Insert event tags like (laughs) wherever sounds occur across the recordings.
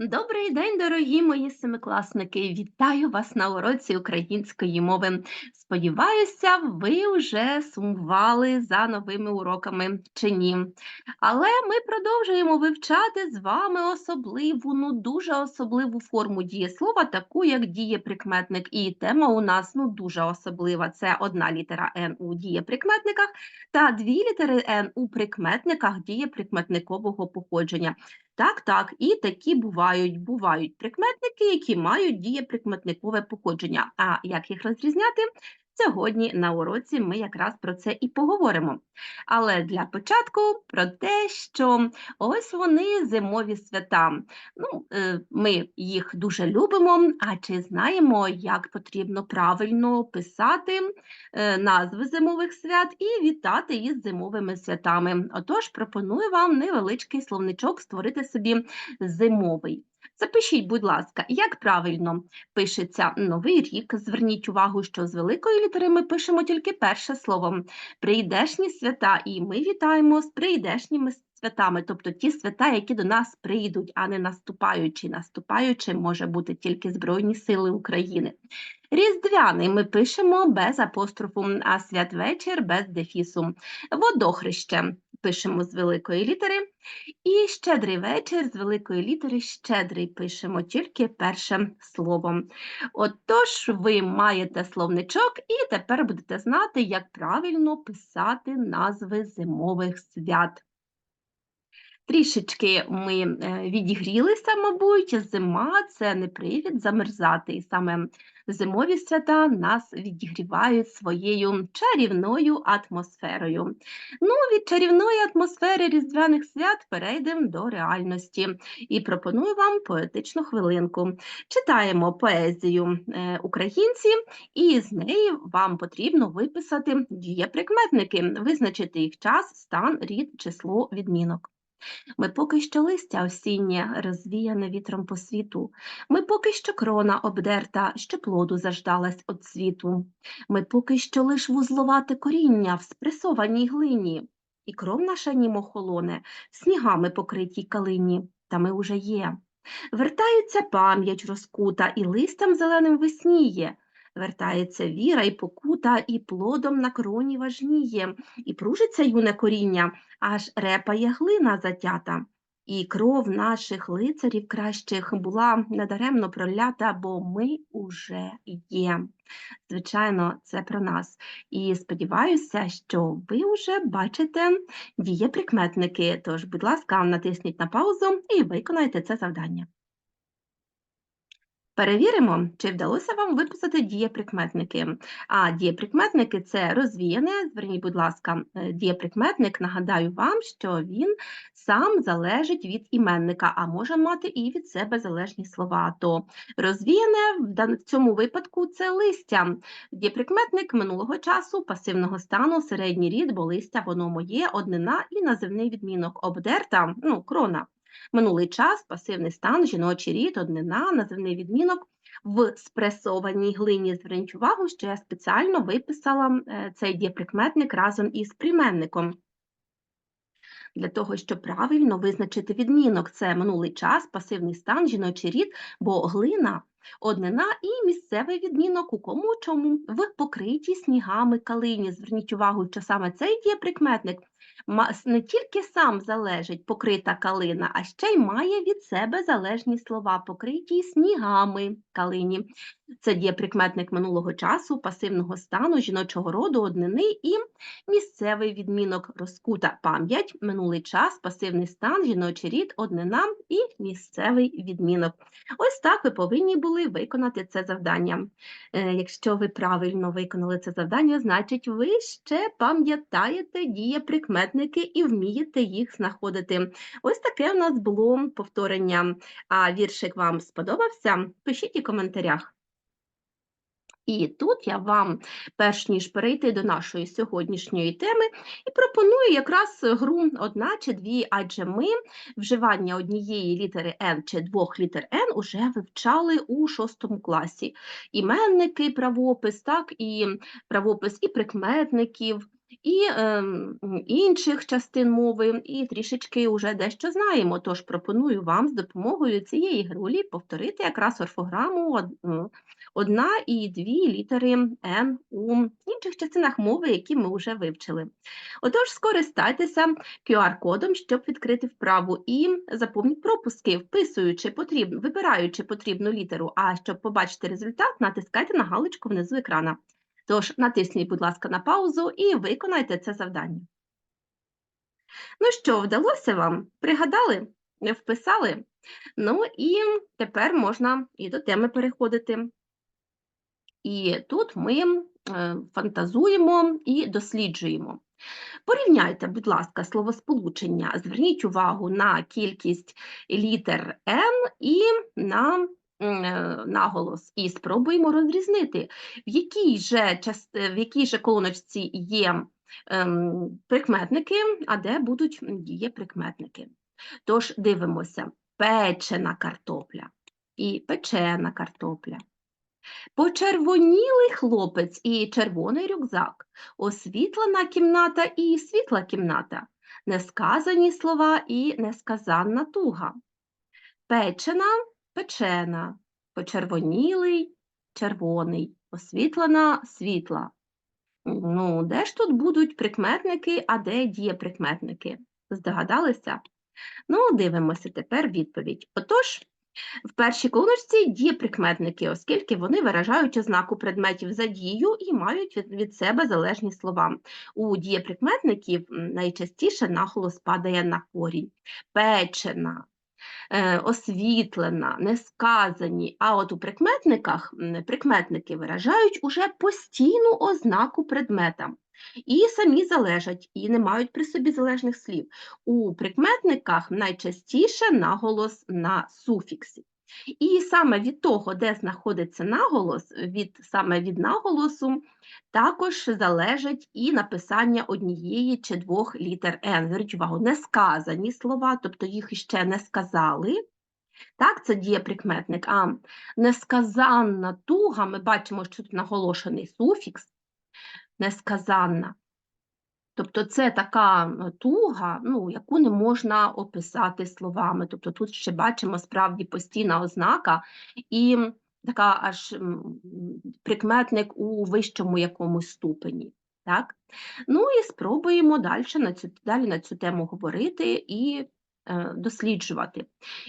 Добрий день, дорогі мої семикласники! Вітаю вас на уроці української мови. Сподіваюся, ви вже сумували за новими уроками чи ні. Але ми продовжуємо вивчати з вами особливу, ну дуже особливу форму дієслова, таку як дієприкметник. І тема у нас ну дуже особлива. Це одна літера Н у дієприкметниках та дві літери Н у прикметниках дієприкметникового походження. Так, так, і такі бувають. Бувають прикметники, які мають дієприкметникове походження. А як їх розрізняти? Сьогодні на уроці ми якраз про це і поговоримо. Але для початку про те, що ось вони зимові свята. Ну, е, Ми їх дуже любимо, а чи знаємо, як потрібно правильно писати е, назви зимових свят і вітати із зимовими святами. Отож, пропоную вам невеличкий словничок створити собі зимовий. Запишіть, будь ласка, як правильно пишеться новий рік. Зверніть увагу, що з великої літери ми пишемо тільки перше слово прийдешні свята, і ми вітаємо з прийдешніми святами, тобто ті свята, які до нас прийдуть, а не наступаючі. Наступаючи може бути тільки Збройні Сили України. Різдвяний ми пишемо без апострофу, а святвечір без дефісу. Водохреще пишемо з великої літери. І щедрий вечір з великої літери щедрий пишемо тільки першим словом. Отож, ви маєте словничок і тепер будете знати, як правильно писати назви зимових свят. Трішечки ми е, відігрілися, мабуть, зима це не привід замерзати. І саме зимові свята нас відігрівають своєю чарівною атмосферою. Ну, від чарівної атмосфери різдвяних свят перейдемо до реальності і пропоную вам поетичну хвилинку. Читаємо поезію е, українці, і з неї вам потрібно виписати дієприкметники, визначити їх час, стан, рід, число, відмінок. Ми поки що листя осіннє, розвіяне вітром по світу. Ми поки що крона обдерта, що плоду заждалась от світу. Ми поки що лиш вузловате коріння в спресованій глині, і кров наша німо холоне, снігами покритій калині, та ми уже є. Вертається пам'ять розкута, і листям зеленим весніє. Вертається віра і покута, і плодом на кроні важніє, і пружиться юне коріння, аж репає глина затята. І кров наших лицарів кращих була недаремно пролята, бо ми уже є. Звичайно, це про нас. І сподіваюся, що ви вже бачите дієприкметники. Тож, будь ласка, натисніть на паузу і виконайте це завдання. Перевіримо, чи вдалося вам виписати дієприкметники. А дієприкметники це розвіяне. Зверніть, будь ласка, е, дієприкметник, нагадаю вам, що він сам залежить від іменника, а може мати і від себе залежні слова. То розвіяне в цьому випадку це листя. Дієприкметник минулого часу, пасивного стану, середній рід, бо листя воно моє, однина і називний відмінок обдерта, ну, крона. Минулий час, пасивний стан, жіночий рід, однина, називний відмінок. В спресованій глині зверніть увагу, що я спеціально виписала е, цей дієприкметник разом із прийменником. Для того, щоб правильно визначити відмінок, це минулий час, пасивний стан, жіночий рід, бо глина однина і місцевий відмінок у кому в покритій снігами калині. Зверніть увагу, що саме цей дієприкметник не тільки сам залежить покрита калина, а ще й має від себе залежні слова, покриті снігами калині. Це дієприкметник минулого часу, пасивного стану, жіночого роду, однини і місцевий відмінок розкута пам'ять, минулий час, пасивний стан, жіночий рід, однина і місцевий відмінок. Ось так ви повинні були виконати це завдання. Е, якщо ви правильно виконали це завдання, значить ви ще пам'ятаєте дієприкметники і вмієте їх знаходити. Ось таке у нас було повторення. А віршик вам сподобався? Пишіть у коментарях. І тут я вам, перш ніж перейти до нашої сьогоднішньої теми, і пропоную якраз гру одна чи дві, адже ми вживання однієї літери N чи двох літер N уже вивчали у шостому класі. Іменники, правопис, так, і правопис і прикметників. І ем, інших частин мови, і трішечки вже дещо знаємо. Тож пропоную вам з допомогою цієї грулі повторити якраз орфограму одна і дві літери Н у інших частинах мови, які ми вже вивчили. Отож, скористайтеся QR-кодом, щоб відкрити вправу, і заповніть пропуски, вписуючи потрібну, вибираючи потрібну літеру. А щоб побачити результат, натискайте на галочку внизу екрана. Тож натисніть, будь ласка, на паузу і виконайте це завдання. Ну що, вдалося вам? Пригадали? Вписали? Ну і тепер можна і до теми переходити. І тут ми е, фантазуємо і досліджуємо. Порівняйте, будь ласка, словосполучення. Зверніть увагу на кількість літер N і на наголос. І спробуємо розрізнити, в якій же, част... в якій же колоночці є ем, прикметники, а де будуть дієприкметники. Тож дивимося: печена картопля і печена картопля. Почервонілий хлопець і червоний рюкзак, освітлена кімната і світла кімната, несказані слова і несказанна туга. Печена печена, почервонілий червоний, освітлена світла. Ну, де ж тут будуть прикметники, а де дієприкметники? Здогадалися? Ну, дивимося тепер відповідь. Отож, в першій колоночці дієприкметники, оскільки вони виражають ознаку предметів за дію і мають від, себе залежні слова. У дієприкметників найчастіше наголос падає на корінь. Печена, освітлена, несказані. А от у прикметниках прикметники виражають уже постійну ознаку предмета. І самі залежать, і не мають при собі залежних слів. У прикметниках найчастіше наголос на суфіксі. І саме від того, де знаходиться наголос, від, саме від наголосу, також залежить і написання однієї чи двох літер Н. Зверніть увагу, несказані слова, тобто їх іще не сказали. Так, це дієприкметник. А несказанна туга, ми бачимо, що тут наголошений суфікс, несказанна. Тобто це така е, туга, ну, яку не можна описати словами. Тобто тут ще бачимо справді постійна ознака і така аж прикметник у вищому якомусь ступені. Так? Ну і спробуємо далі на цю, далі на цю тему говорити і досліджувати.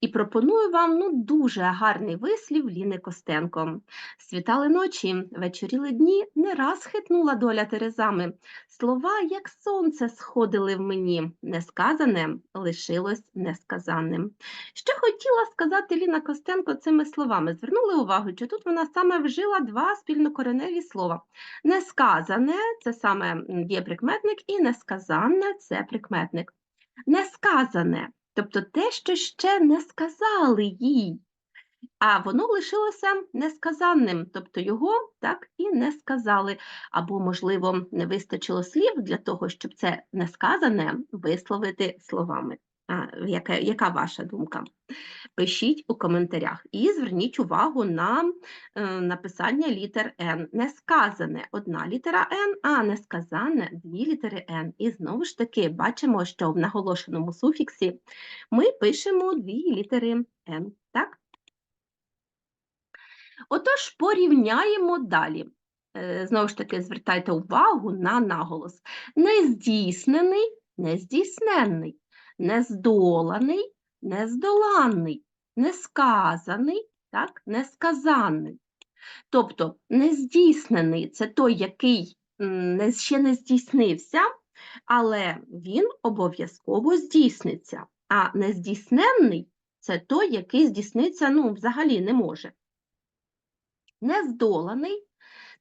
І пропоную вам ну, дуже гарний вислів Ліни Костенко. Світали ночі, вечоріли дні, не раз хитнула доля терезами. Слова, як сонце, сходили в мені, несказане лишилось несказаним. Що хотіла сказати Ліна Костенко цими словами? Звернули увагу, що тут вона саме вжила два спільнокореневі слова. Несказане це саме є прикметник, і несказанне це прикметник. Несказане, тобто те, що ще не сказали їй. А воно лишилося несказанним, тобто його так і не сказали. Або, можливо, не вистачило слів для того, щоб це несказане висловити словами. Яка, яка ваша думка? Пишіть у коментарях і зверніть увагу на е, написання літер Н. Несказане одна літера Н, а несказане дві літери Н. І знову ж таки бачимо, що в наголошеному суфіксі ми пишемо дві літери Н. Так? Отож, порівняємо далі. Е, Знову ж таки, звертайте увагу на наголос. Нездійснений, нездійсненний, нездоланий, нездоланний, несказаний, так, несказаний. Тобто нездійснений це той, який ще не здійснився, але він обов'язково здійсниться. А нездійсненний це той, який здійсниться ну, взагалі не може. Нездоланий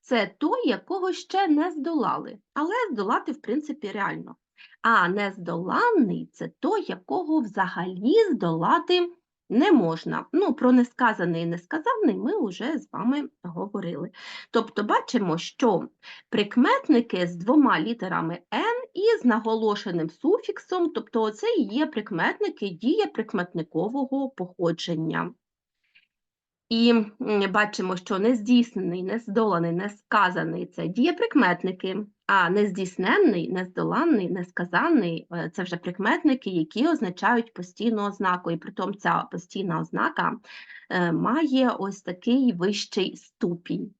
це той, якого ще не здолали, але здолати, в принципі, реально. А нездоланний це той, якого взагалі здолати не можна. Ну, про несказаний і несказаний ми вже з вами говорили. Тобто бачимо, що прикметники з двома літерами N і з наголошеним суфіксом, тобто це і є прикметники дієприкметникового походження. І бачимо, що нездійснений, нездоланий, несказаний це дієприкметники, А нездійсненний, нездоланний, несказанний е, це вже прикметники, які означають постійну ознаку. І притом ця постійна ознака е, має ось такий вищий ступінь.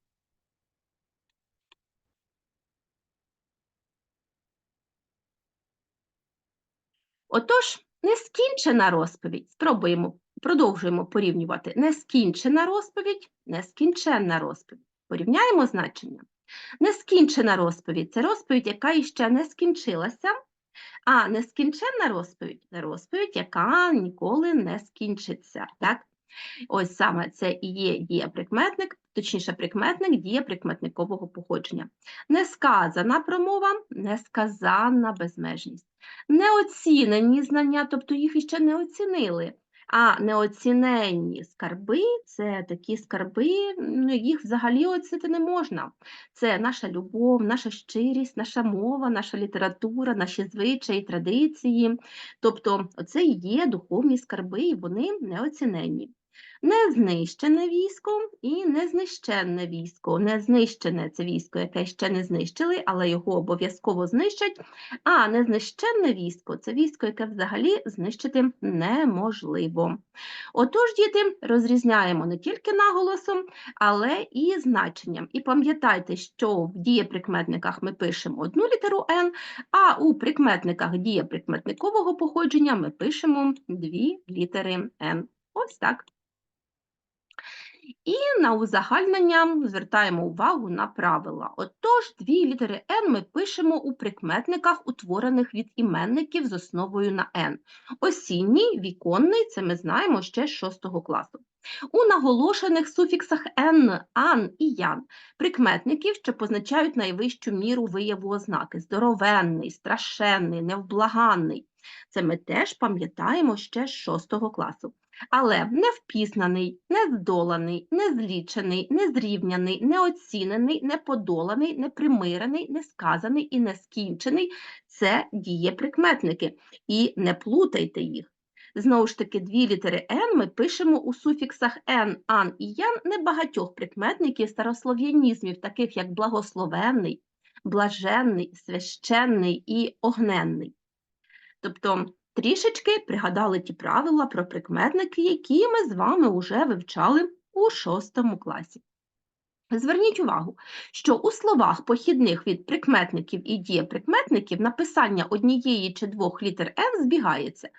Отож, нескінчена розповідь. Спробуємо, продовжуємо порівнювати нескінчена розповідь, нескінченна розповідь. Порівняємо значення. Нескінчена розповідь це розповідь, яка іще не скінчилася, а нескінченна розповідь це розповідь, яка ніколи не скінчиться. Так? Ось саме це і є дієприкметник, точніше, прикметник дієприкметникового походження. Несказана промова, несказанна безмежність. Неоцінені знання, тобто їх іще не оцінили. А неоціненні скарби це такі скарби, ну, їх взагалі оцінити не можна. Це наша любов, наша щирість, наша мова, наша література, наші звичаї, традиції. Тобто, це є духовні скарби, і вони неоціненні. Незнищене військо і незнищенне військо. Незнищене це військо, яке ще не знищили, але його обов'язково знищать. А незнищенне військо це військо, яке взагалі знищити неможливо. Отож, діти, розрізняємо не тільки наголосом, але і значенням. І пам'ятайте, що в дієприкметниках ми пишемо одну літеру Н, а у прикметниках дієприкметникового походження ми пишемо дві літери Н. Ось так. І на узагальнення звертаємо увагу на правила. Отож, дві літери Н ми пишемо у прикметниках, утворених від іменників з основою на Н. Осінній, віконний це ми знаємо ще з 6 класу. У наголошених суфіксах «н», «ан» і «ян» прикметників, що позначають найвищу міру вияву ознаки здоровенний, страшенний, невблаганний. Це ми теж пам'ятаємо ще з 6 класу. Але невпізнаний, нездоланий, незлічений, незрівняний, неоцінений, неподоланий, непримирений, несказаний і нескінчений це дієприкметники. І не плутайте їх. Знову ж таки, дві літери Н ми пишемо у суфіксах Н, Ан і Ян небагатьох прикметників старослов'янізмів, таких як благословенний, блаженний, священний і огненний. Тобто трішечки пригадали ті правила про прикметники, які ми з вами вже вивчали у шостому класі. Зверніть увагу, що у словах похідних від прикметників і дієприкметників написання однієї чи двох літер Н збігається.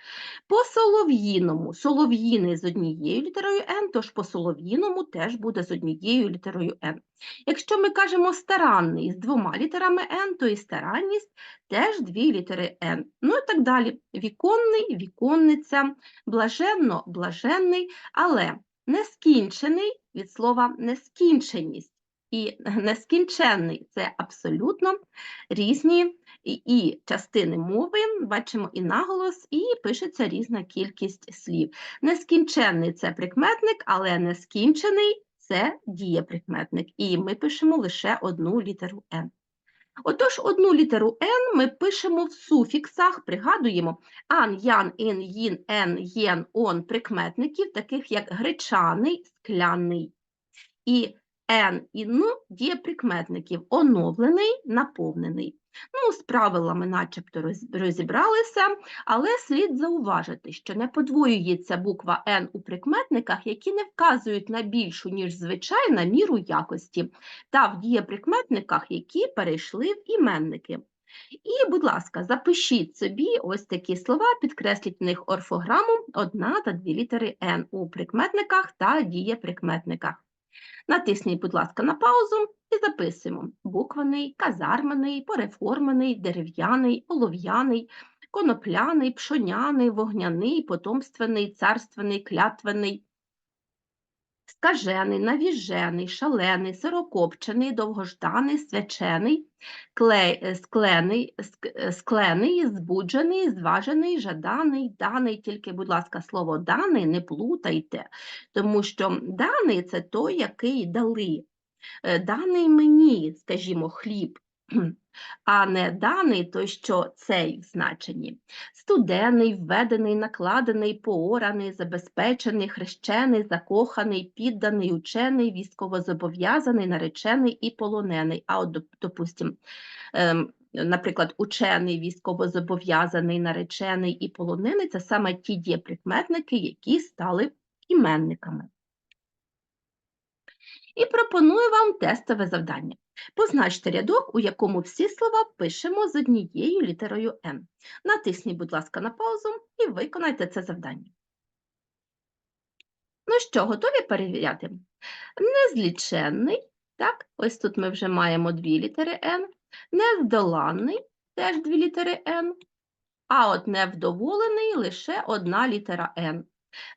По солов'їному солов'їни з однією літерою Н, тож по солов'їному теж буде з однією літерою Н. Якщо ми кажемо старанний з двома літерами Н, то і старанність теж дві літери Н. Ну і так далі. Віконний, віконниця, блаженно, блаженний, але нескінчений від слова нескінченість і (laughs) нескінченний це абсолютно різні і, частини мови, бачимо і наголос, і пишеться різна кількість слів. Нескінченний це прикметник, але нескінчений це дієприкметник. І ми пишемо лише одну літеру Н. Отож, одну літеру Н ми пишемо в суфіксах, пригадуємо ан, ян, ін, їн, ен, єн, он прикметників, таких як гречаний, скляний. І н і н дієприкметників оновлений, наповнений. Ну, з правилами начебто розібралися, але слід зауважити, що не подвоюється буква Н у прикметниках, які не вказують на більшу, ніж звичайна міру якості, та в дієприкметниках, які перейшли в іменники. І, будь ласка, запишіть собі ось такі слова, підкресліть в них орфограму одна та дві літери Н у прикметниках та дієприкметниках. Натисніть, будь ласка, на паузу і записуємо. Букваний, казармений, пореформений, дерев'яний, олов'яний, конопляний, пшоняний, вогняний, потомственний, царственний, клятвений, скажений, навіжений, шалений, сирокопчений, довгожданий, свячений, клей, склений, склений, збуджений, зважений, жаданий, даний. Тільки, будь ласка, слово даний не плутайте, тому що даний це той, який дали. Е, даний мені, скажімо, хліб, (clears throat) а не даний, той що цей в значенні. Студений, введений, накладений, поораний, забезпечений, хрещений, закоханий, підданий, учений, військовозобов'язаний, наречений і полонений. А от, доп- допустим, ем, наприклад, учений, військовозобов'язаний, наречений і полонений це саме ті дієприкметники, які стали іменниками. І пропоную вам тестове завдання. Позначте рядок, у якому всі слова пишемо з однією літерою Н. Натисніть, будь ласка, на паузу і виконайте це завдання. Ну що, готові перевіряти? Незліченний, так, ось тут ми вже маємо дві літери Н. Нездоланний, теж дві літери Н. А от невдоволений лише одна літера Н.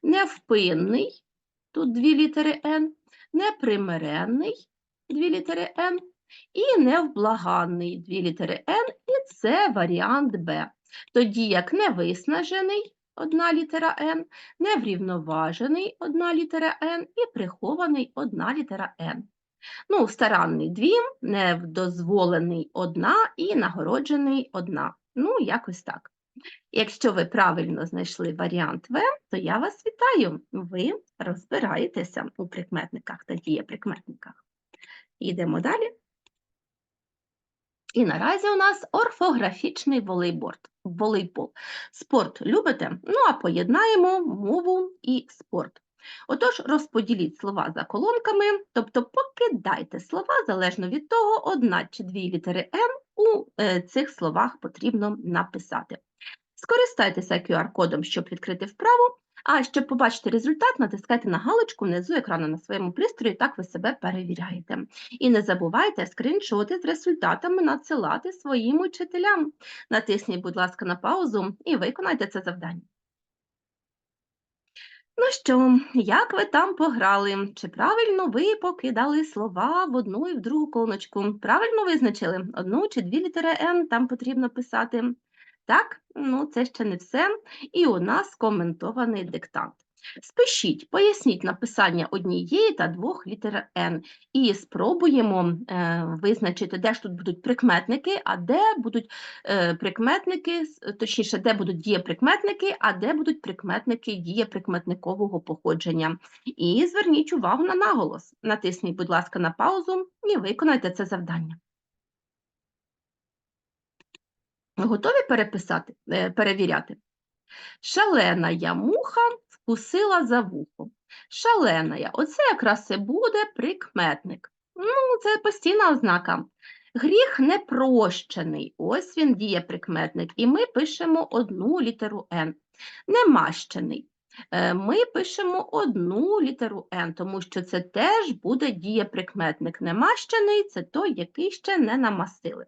Невпинний, тут дві літери Н. Непримиренний, дві літери Н. І невблаганний, дві літери Н. І це варіант Б. Тоді як невиснажений, одна літера Н, неврівноважений, одна літера Н і прихований, одна літера Н. Ну, старанний дві, невдозволений одна і нагороджений одна. Ну, якось так. Якщо ви правильно знайшли варіант В, то я вас вітаю. Ви розбираєтеся у прикметниках та дієприкметниках. Йдемо далі. І наразі у нас орфографічний волейбол. волейбол. Спорт любите? Ну, а поєднаємо мову і спорт. Отож, розподіліть слова за колонками, тобто покидайте слова залежно від того, одна чи дві літери Н у е, цих словах потрібно написати. Скористайтеся QR-кодом, щоб відкрити вправу, а щоб побачити результат, натискайте на галочку внизу екрану на своєму пристрої, так ви себе перевіряєте. І не забувайте скріншоти з результатами надсилати своїм учителям. Натисніть, будь ласка, на паузу і виконайте це завдання. Ну що, як ви там пограли? Чи правильно ви покидали слова в одну і в другу колоночку? Правильно визначили? Одну чи дві літери Н там потрібно писати? Так, ну це ще не все. І у нас коментований диктант. Спишіть, поясніть написання однієї та двох літер Н і спробуємо е, визначити, де ж тут будуть прикметники, а де будуть е, прикметники, точніше, де будуть дієприкметники, а де будуть прикметники дієприкметникового походження. І зверніть увагу на наголос. Натисніть, будь ласка, на паузу і виконайте це завдання. Готові переписати, е, перевіряти? Шалена я муха вкусила за вухо. Шалена я. Оце якраз і буде прикметник. Ну, це постійна ознака. Гріх непрощений. Ось він діє прикметник. І ми пишемо одну літеру Н. Немащений. Е, Ми пишемо одну літеру Н, тому що це теж буде дієприкметник. Немащений це той, який ще не намастили.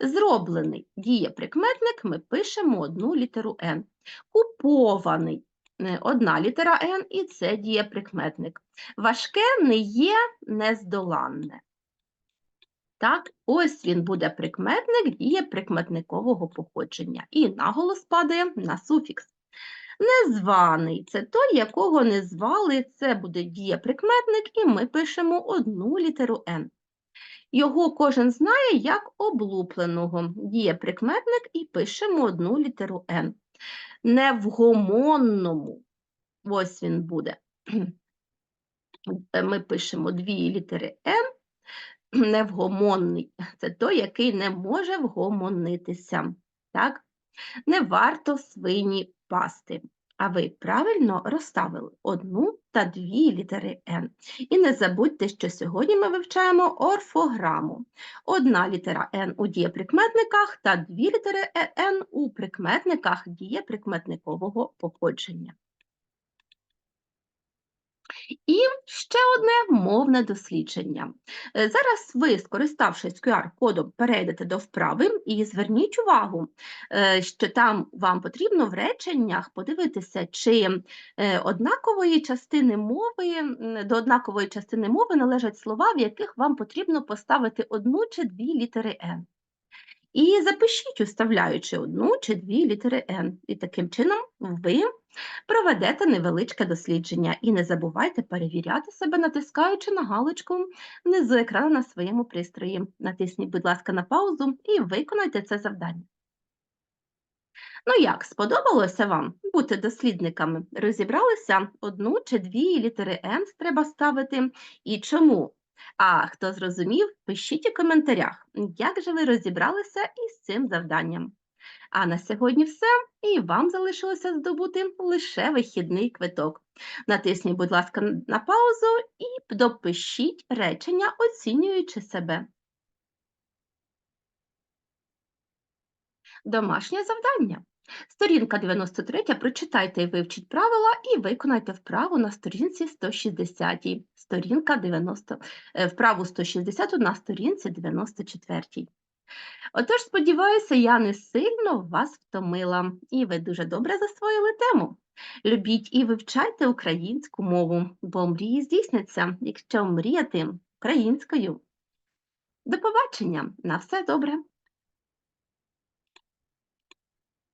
Зроблений дієприкметник, ми пишемо одну літеру Н. Купований е, одна літера Н, і це дієприкметник. Важке не є нездоланне. Так, ось він буде прикметник дієприкметникового походження. І наголос падає на суфікс. Незваний це той, якого не звали, це буде дієприкметник, і ми пишемо одну літеру Н. Його кожен знає як облупленого. Дієприкметник і пишемо одну літеру Н. Невгомонному. Ось він буде. Е, Ми пишемо дві літери Н. Невгомонний це той, який не може вгомонитися. Так? Не варто свині пасти. А ви правильно розставили одну та дві літери Н. І не забудьте, що сьогодні ми вивчаємо орфограму. Одна літера Н у дієприкметниках та дві літери е- Н у прикметниках дієприкметникового походження. І ще одне мовне дослідження. Е, Зараз ви, скориставшись QR-кодом, перейдете до вправи і зверніть увагу, е, що там вам потрібно в реченнях подивитися, чи е, однакової частини мови, до однакової частини мови належать слова, в яких вам потрібно поставити одну чи дві літери Н. І запишіть, уставляючи одну чи дві літери N. І таким чином ви проведете невеличке дослідження. І не забувайте перевіряти себе, натискаючи на галочку внизу екрану на своєму пристрої. Натисніть, будь ласка, на паузу і виконайте це завдання. Ну як, сподобалося вам бути дослідниками? Розібралися одну чи дві літери N треба ставити і чому? А хто зрозумів, пишіть у коментарях, як же ви розібралися із цим завданням. А на сьогодні все, і вам залишилося здобути лише вихідний квиток. Натисніть, будь ласка, на паузу і допишіть речення, оцінюючи себе. Домашнє завдання. Сторінка 93. Прочитайте і вивчіть правила і виконайте вправу на сторінці 160. Сторінка 90, е, вправу 160 на сторінці 94. Отож, сподіваюся, я не сильно вас втомила, і ви дуже добре засвоїли тему. Любіть і вивчайте українську мову, бо мрії здійсняться, якщо мріяти українською. До побачення! На все добре!